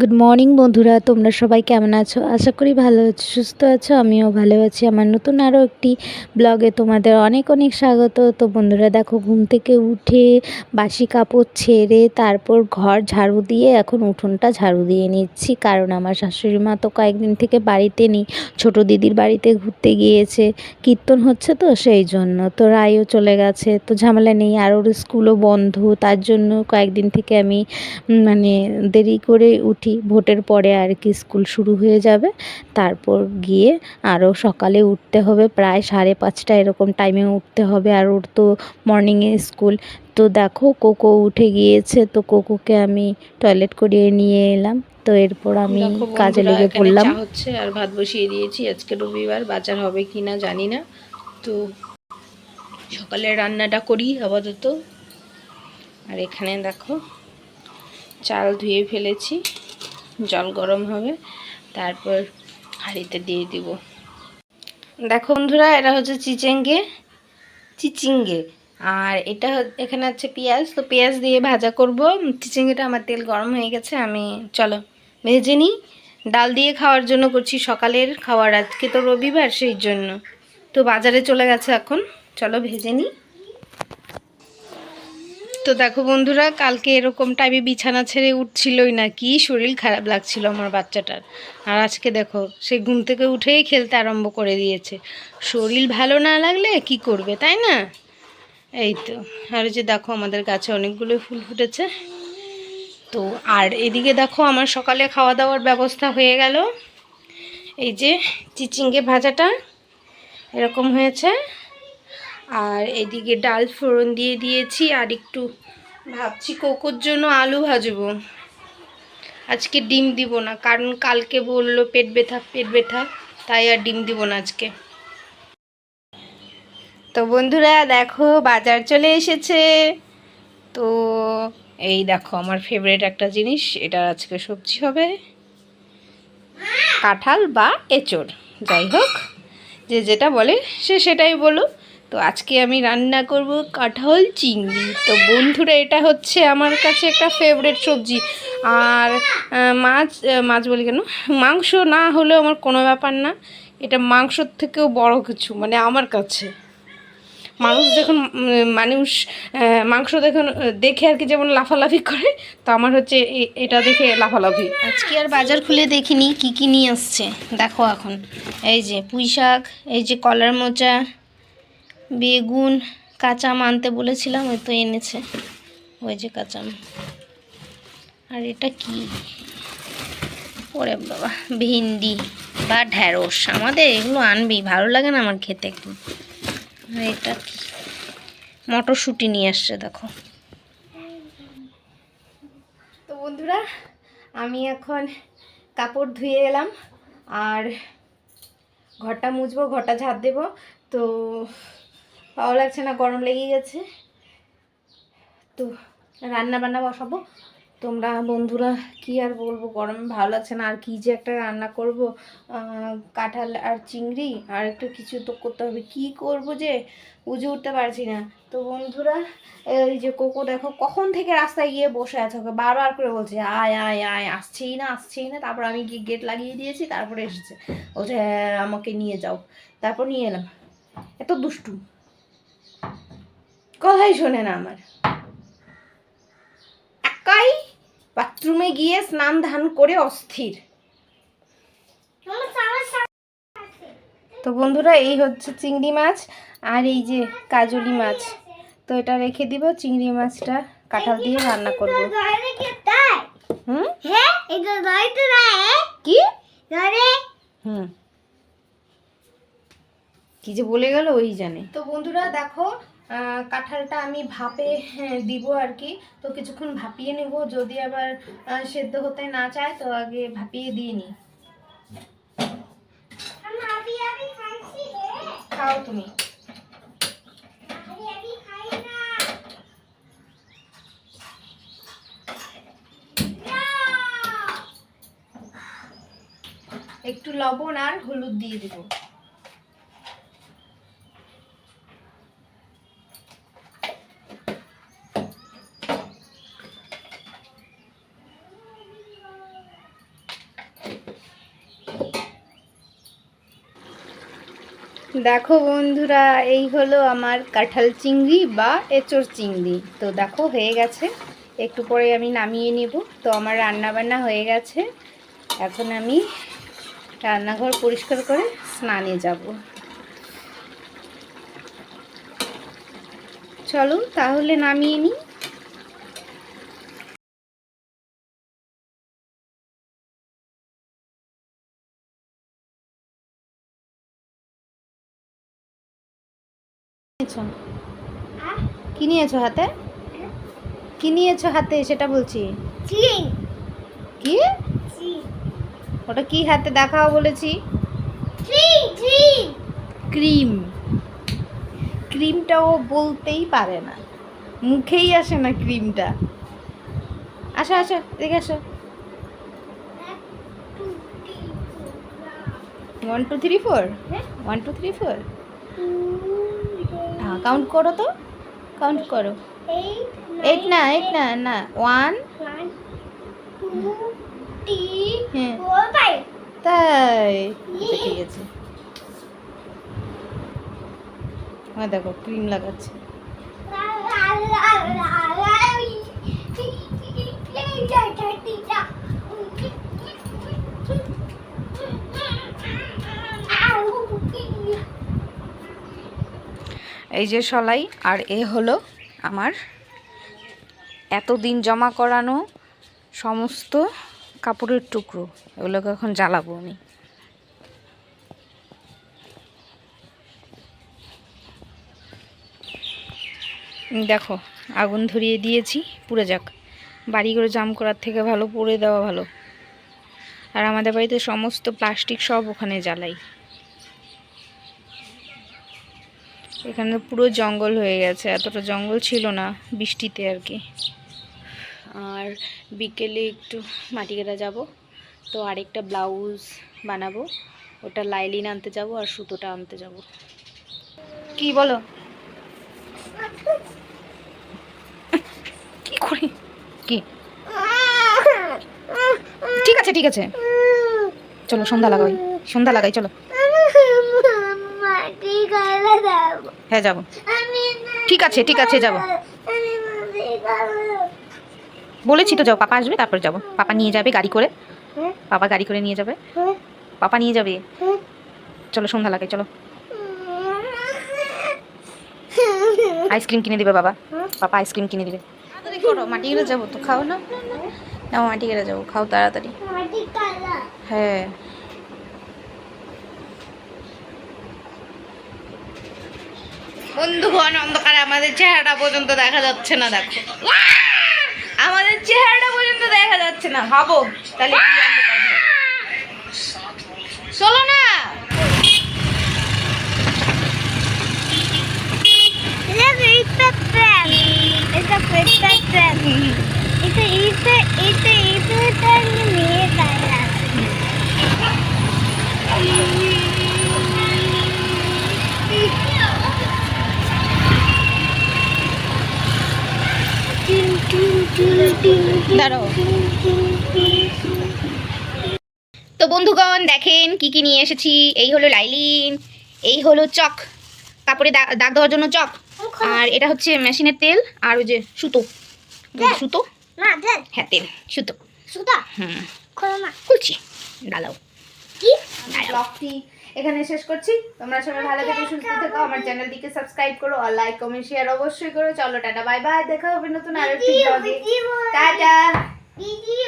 Good morning বন্ধুরা। তোমরা সবাই কেমন আছো? আশা করি ভালো আছো, সুস্থ আছো, আমিও ভালো আছি। আমার নতুন আরও একটি ব্লগে তোমাদের অনেক অনেক স্বাগত। তো বন্ধুরা, দেখো, ঘুম থেকে উঠে বাসি কাপড় ছেড়ে তারপর ঘর ঝাড়ু দিয়ে এখন উঠোনটা ঝাড়ু দিয়ে নিচ্ছি। কারণ আমার শাশুড়ি মা তো কয়েকদিন থেকে বাড়িতে নেই। ছোট দিদির বাড়িতে ঘুরতে গিয়েছে। কীর্তন হচ্ছে তো সেই জন্য। তো রায়ও চলে গেছে। তো ঝামেলা নেই, আর ওর স্কুলও বন্ধ। তার জন্য কয়েকদিন থেকে আমি মানে দেরি করে উঠি ভোটের পরে আর কি স্কুল শুরু হয়ে যাবে। তারপর গিয়ে আরও সকালে উঠতে হবে। প্রায় সাড়ে পাঁচটা এরকম টাইমে উঠতে হবে। আর ওর তো মর্নিংয়ে স্কুল। তো দেখো কোকো উঠে গিয়েছে। তো কোকোকে আমি টয়লেট করিয়ে নিয়ে এলাম। তো এরপর আমি কাজে লেগে পড়লাম। হচ্ছে আর ভাত বসিয়ে দিয়েছি। আজকে রবিবার বাজার হবে কি না জানি না। তো সকালে রান্নাটা করি আপাতত। আর এখানে দেখো চাল ধুয়ে ফেলেছি। জল গরম হবে, তারপর হাঁড়িতে দিয়ে দিব। দেখো বন্ধুরা, এটা হচ্ছে চিচেঙ্গে, চিচিঙ্গে। আর এটা এখানে আছে পেঁয়াজ, তো পেঁয়াজ দিয়ে ভাজা করব। চিচিঙ্গেটা আমার তেল গরম হয়ে গেছে, আমি চলো ভেজে নিই। ডাল দিয়ে খাওয়ার জন্য করছি সকালের খাওয়ার, আজকে তো রবিবার, সেই জন্য। তো বাজারে চলে গেছে এখন, চলো ভেজে নিই। তো দেখো বন্ধুরা, কালকে এরকম টাইমে বিছানা ছেড়ে উঠছিলই না, কি শরীর খারাপ লাগছিল আমার বাচ্চাটার। আর আজকে দেখো, সে ঘুম থেকে উঠেই খেলতে আরম্ভ করে দিয়েছে। শরীর ভালো না লাগলে কি করবে, তাই না? এই তো, আর যে দেখো আমাদের গাছে অনেকগুলো ফুল ফুটেছে। তো আর এদিকে দেখো আমার সকালে খাওয়া দাওয়ার ব্যবস্থা হয়ে গেল। এই যে চিচিঙ্গে ভাজাটা এরকম হয়েছে। আর এদিকে ডাল ফোড়ন দিয়ে দিয়েছি আর একটু ভাবছি কোকোর জন্য আলু ভাজবো। আজকে ডিম দিব না, কারণ কালকে বলল পেট ব্যথা পেট ব্যথা, তাই আর ডিম দিব না আজকে। তো বন্ধুরা, দেখো, বাজার চলে এসেছে। তো এই দেখো, আমার ফেভারিট একটা জিনিস, এটা আজকে সবজি হবে। কাঁঠাল বা এঁচড়। যাই হোক, যে যেটা বলে, সে সেটাই বলো তো আজকে আমি রান্না করব কাঁঠাল চিংড়ি। তো বন্ধুরা, এটা হচ্ছে আমার কাছে একটা ফেভারিট সবজি। আর মাছ মাছ বলি কেন? মাংস না হলেও আমার কোনো ব্যাপার না। এটা মাংসর থেকেও বড় কিছু মানে আমার কাছে। মানুষ যখন মানুষ মাংস দেখুন, দেখে আর কি যেমন লাফালাফি করে, তো আমার হচ্ছে এটা দেখে লাফালাফি। আজকে আর বাজার খুলে দেখিনি, কি কি নিয়ে আসছে? দেখো এখন। এই যে পুঁই শাক এই যে কলার মোচা বেগুন কাঁচা আম আনতে বলেছিলাম, ওই তো এনেছে। ওই যে কাঁচা আম আর এটা কি? ওরে বাবা, ভিন্ডি বা ঢ্যাঁড়স। আমাদের এগুলো আনবি ভালো লাগে না আমার খেতে একদম। আর এটা কি? মটরশুঁটি নিয়ে আসছে, দেখো। তো বন্ধুরা, আমি এখন কাপড় ধুয়ে এলাম, আর ঘরটা মুছবো, ঘরটা ঝাড় দেবো। তো ভালো লাগছে না গরম লেগে গেছে। তো রান্না বান্না বসাবো। তোমরা বন্ধুরা কি আর বলব গরমে ভালো লাগছে না আর কি যে একটা রান্না করব কাঁঠাল আর চিংড়ি আর একটু কিছু তো করতে হবে। কি করব যে বুঝে উঠতে পারছি না। তো বন্ধুরা এই যে কোকো দেখো কখন থেকে রাস্তায় গিয়ে বসে আছে ওকে? বারবার করে বলছে আয় আয় আয় আসছেই না আসছেই না। তারপর আমি গিয়ে গেট লাগিয়ে দিয়েছি তারপরে এসেছে। বলছে "হ্যাঁ, আমাকে নিয়ে যাও। তারপর নিয়ে এলাম। এত দুষ্টু। কথাই শোনে না আমার। একাই বাথরুমে গিয়ে স্নান ধান করে অস্থির। তো বন্ধুরা, এই হচ্ছে চিংড়ি মাছ আর এই যে কাজলি মাছ। তো এটা রেখে দিব, চিংড়ি মাছটা কাঁঠাল দিয়ে রান্না করব। কি যে বলে গেল, ওই জানে। তো বন্ধুরা, দেখো কাঁঠালটা আমি ভাপে হ্যাঁ, দিব আর কি। তো কিছুক্ষণ ভাপিয়ে নেব যদি আবার সেদ্ধ হতে না চায় তো আগে ভাপিয়ে দিয়ে নিই। খাও তুমি। একটু লবণ আর হলুদ দিয়ে দেবো। দেখো বন্ধুরা, এই হলো আমার কাঁঠাল চিংড়ি বা এঁচড় চিংড়ি। তো দেখো, হয়ে গেছে। একটু পরে আমি নামিয়ে নেব। তো আমার রান্না বান্না হয়ে গেছে। এখন আমি রান্নাঘর পরিষ্কার করে স্নানে যাব। চলো, তাহলে নামিয়ে নিই। নিয়েছো? কি নিয়েছো হাতে? কি নিয়েছো হাতে সেটা বলছি। কি? ওটা কি হাতে দেখাও বলেছি। ক্রিম। ক্রিমটা ও বলতেই পারে না। মুখেই আসে না ক্রিমটা। আসো আসো দেখে আসো। One two three four one two three four count করো তো। কাউন্ট করো। এইট না এইট না না। ওয়ান হ্যাঁ। তাই। আচ্ছা, ঠিক আছে। হ্যাঁ দেখো ক্রিম লাগাচ্ছে। এই যে সলাই, আর এ হলো আমার এতদিন জমা করানো সমস্ত কাপড়ের টুকরো, এগুলোকে এখন জ্বালাবো আমি। দেখো, আগুন ধরিয়ে দিয়েছি, পুড়ে যাক। বাড়ি করে জাম করার থেকে ভালো, পুড়ে দেওয়া ভালো। আর আমাদের বাড়িতে সমস্ত প্লাস্টিক সব ওখানে জ্বালাই। এখানে পুরো জঙ্গল হয়ে গেছে এতটা জঙ্গল ছিল না বৃষ্টিতে আর কি। আর বিকেলে একটু মাটি কাটা যাব তো আরেকটা ব্লাউজ বানাবো ওটা লাইলিন আনতে যাব আর সুতোটা আনতে যাব। কি বলো? কি করে? কি? ঠিক আছে ঠিক আছে। চলো সন্ধ্যা লাগাই সন্ধ্যা লাগাই চলো। হ্যাঁ যাব। ঠিক আছে ঠিক আছে যাব। বলেছি তো যাও পাপা আসবে তারপর যাব। পাপা নিয়ে যাবে গাড়ি করে। পাপা গাড়ি করে নিয়ে যাবে। পাপা নিয়ে যাবে। চলো সন্ধ্যা লাগে চলো। আইসক্রিম কিনে দিবে বাবা। পাপা আইসক্রিম কিনে দিবে। মাটি গেলে যাব তো খাও না। না মাটি গেলে যাব খাও তাড়াতাড়ি। হ্যাঁ। বন্ধুগণ অন্ধকারে, আমাদের চেহারাটা পর্যন্ত দেখা যাচ্ছে না, দেখো। আমাদের চেহারাটা পর্যন্ত দেখা যাচ্ছে না, ভাবো। তাহলে কি অন্ধকার হবে? চলো দাঁড়াও। তো বন্ধুগণ দেখেন কি কি নিয়ে এসেছি। এই হলো লাইলিন এই হলো চক। কাপড়ে দাগ দেওয়ার জন্য চক। আর এটা হচ্ছে মেশিনের তেল আর ওই যে সুতো। সুতো। হ্যাঁ তেল সুতো। হুম। খুলছি। ডালাও কি? এখানে শেষ করছি। তোমরা সবাই ভালো থেকে সুস্থ থেকো। আমার চ্যানেলটিকে সাবস্ক্রাইব করো আর লাইক কমেন্ট শেয়ার অবশ্যই করো। চলো টাটা বাই বাই দেখা হবে নতুন আরেকটি ব্লগে টাটা।